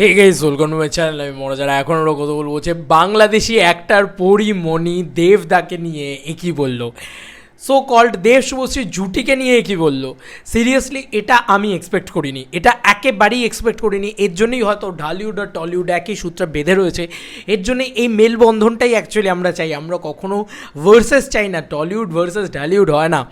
Hey guys, welcome to my channel, আমি মনে যারা এখন ওরা কথা বলব যে বাংলাদেশি একটার পরিমণি দেবদাকে নিয়ে। একই বলল? সো কল্ড দেব শুভশ্রী জুটিকে নিয়ে একই বলল? সিরিয়াসলি এটা আমি এক্সপেক্ট করিনি। এটা একেবারেই এক্সপেক্ট করিনি। এর জন্যই হয়তো ঢালিউড আর টলিউড একই সূত্রে বেঁধে রয়েছে। এর জন্য এই মেলবন্ধনটাই অ্যাকচুয়ালি আমরা চাই। আমরা কখনো ভার্সেস চাই না। টলিউড ভার্সেস ঢালিউড হয় না।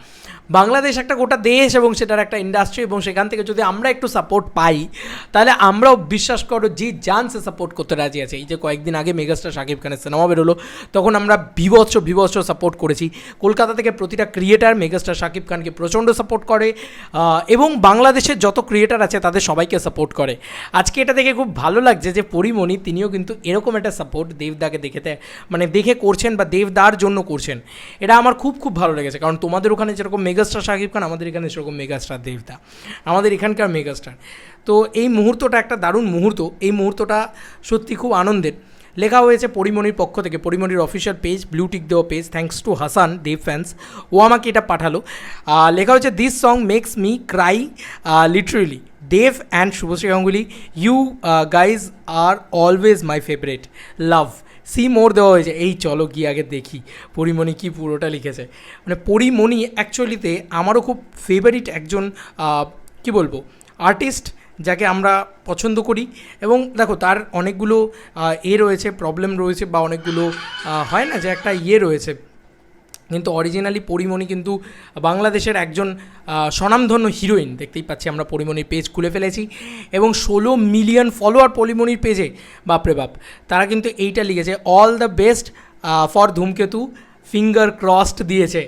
বাংলাদেশ একটা গোটা দেশ এবং সেটার একটা ইন্ডাস্ট্রি এবং সেখান থেকে যদি আমরা একটু সাপোর্ট পাই, তাহলে আমরাও বিশ্বাস করো যে জান সে সাপোর্ট করতে রাজি আছে। এই যে কয়েকদিন আগে মেগাস্টার শাকিব খানের সিনেমা বেরোলো, তখন আমরা বিভৎস বিভৎস সাপোর্ট করেছি। কলকাতা থেকে প্রতিটা ক্রিয়েটার মেগাস্টার শাকিব খানকে প্রচণ্ড সাপোর্ট করে এবং বাংলাদেশের যত ক্রিয়েটার আছে তাদের সবাইকে সাপোর্ট করে। আজকে এটা দেখে খুব ভালো লাগছে যে পরিমণি, তিনিও কিন্তু এরকম একটা সাপোর্ট দেবদাকে দেখেতে মানে দেখে করছেন বা দেবদার জন্য করছেন। এটা আমার খুব খুব ভালো লেগেছে। কারণ তোমাদের ওখানে যেরকম মেগাস্টার শাকিব খান, আমাদের এখানে সেরকম মেগাস্টার দেবদা। আমাদের এখানকার মেগাস্টার তো এই মুহূর্তটা একটা দারুণ মুহূর্ত। এই মুহূর্তটা সত্যি খুব আনন্দের। লেখা হয়েছে পরিমণির পক্ষ থেকে পরিমণির অফিসিয়াল পেজ ব্লুটিক দেওয়া page thanks to Hasan Dev fans ও আমাকে এটা পাঠালো। লেখা হয়েছে this song makes me cry literally Dev and Subhashree Ganguly you guys are always my favourite love see more দেওয়া হয়েছে, এই চলো গিয়ে আগে দেখি। পরিমণি কি পুরোটা লিখেছে। মানে পরিমণি অ্যাকচুয়ালিতে আমারও খুব ফেভারিট একজন কি বলব আর্টিস্ট যাকে আমরা পছন্দ করি। এবং দেখো, তার অনেকগুলো এ রয়েছে প্রবলেম রয়েছে বা অনেকগুলো হয় না যে একটা ইয়ে রয়েছে। কিন্তু অরিজিনালি পরিমণি কিন্তু বাংলাদেশের একজন স্বনামধন্য হিরোইন দেখতেই পাচ্ছি আমরা পরিমণির পেজ খুলে ফেলেছি। এবং ষোলো মিলিয়ন ফলোয়ার পরিমণির পেজে বাপরে বাপ, তারা কিন্তু এইটা লিখেছে all the best for Dhumketu finger crossed দিয়েছে।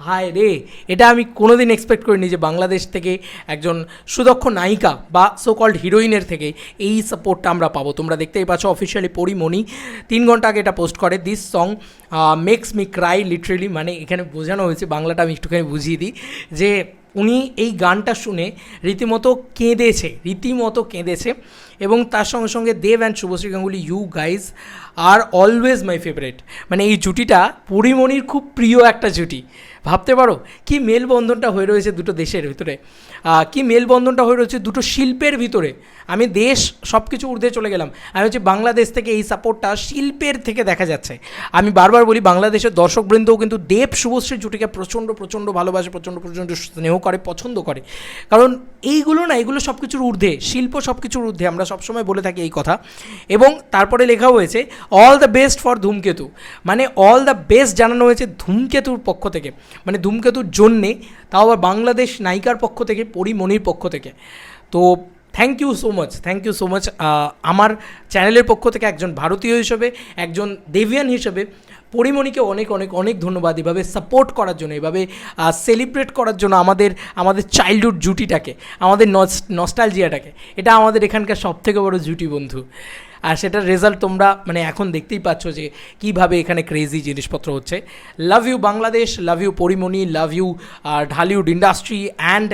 হায় রে, এটা আমি কোনোদিন এক্সপেক্ট করিনি যে বাংলাদেশ থেকে একজন সুদক্ষ নায়িকা বা সো কল্ড হিরোইনের থেকে এই সাপোর্টটা আমরা পাবো। তোমরা দেখতেই পাচ্ছ অফিসিয়ালি পরিমণি তিন ঘণ্টা আগে এটা পোস্ট করে। This song makes me cry literally মানে এখানে বোঝানো হয়েছে, বাংলাটা আমি একটুখানি বুঝিয়ে দিই যে উনি এই গানটা শুনে রীতিমতো কেঁদেছে রীতিমতো কেঁদেছে এবং তার সঙ্গে সঙ্গে Dev and Subhashree Ganguly you guys are always my favourite মানে এই জুটিটা পরিমণির খুব প্রিয় একটা জুটি। ভাবতে পারো, কি মেলবন্ধনটা হয়ে রয়েছে দুটো দেশের ভিতরে। কি মেলবন্ধনটা হয়ে রয়েছে দুটো শিল্পের ভিতরে। আমি দেশ সব কিছু ঊর্ধ্বে চলে গেলাম। আমি হচ্ছে বাংলাদেশ থেকে এই সাপোর্টটা শিল্পের থেকে দেখা যাচ্ছে। আমি বারবার বলি, বাংলাদেশের দর্শকবৃন্দও কিন্তু দেব শুভশ্রী জুটিকে প্রচণ্ড প্রচণ্ড ভালোবাসে, প্রচণ্ড প্রচণ্ড স্নেহ করে, পছন্দ করে। কারণ এইগুলো না এগুলো সব কিছুর ঊর্ধ্বে, শিল্প সব কিছুর ঊর্ধ্বে, আমরা সবসময় বলে থাকি এই কথা। এবং তারপরে লেখা হয়েছে অল দ্য বেস্ট ফর ধূমকেতু। মানে অল দ্য বেস্ট জানানো হয়েছে ধূমকেতুর পক্ষ থেকে। মানে ধূমকেতুর জন্যে, তাও আবার বাংলাদেশ নায়িকার পক্ষ থেকে পরিমণির পক্ষ থেকে। তো thank you so much thank you so much আমার চ্যানেলের পক্ষ থেকে একজন ভারতীয় হিসেবে, একজন দেবিয়ান হিসেবে পরিমণিকে অনেক অনেক অনেক ধন্যবাদ এভাবে সাপোর্ট করার জন্য, এভাবে সেলিব্রেট করার জন্য আমাদের আমাদের চাইল্ডহুড জুটিটাকে, আমাদের নস্টালজিয়াটাকে এটা আমাদের এখানকার সব থেকে বড় জুটি, বন্ধু। আর সেটার রেজাল্ট তোমরা মানে এখন দেখতেই পাচ্ছ যে কীভাবে এখানে ক্রেজি জিনিসপত্র হচ্ছে। Love you Bangladesh love you Porimoni love you Dhallywood industry and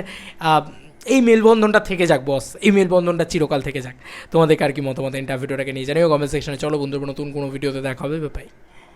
এই মেলবন্ধনটা থেকে যাক বস এই মেলবন্ধনটা চিরকাল থেকে যাক। তোমাদের আর কি মতামত ইন্টারভিউটাকে নিয়ে জানিও কমেন্ট সেকশনে চলো বন্ধুর, নতুন কোনো ভিডিওতে দেখা হবে বাই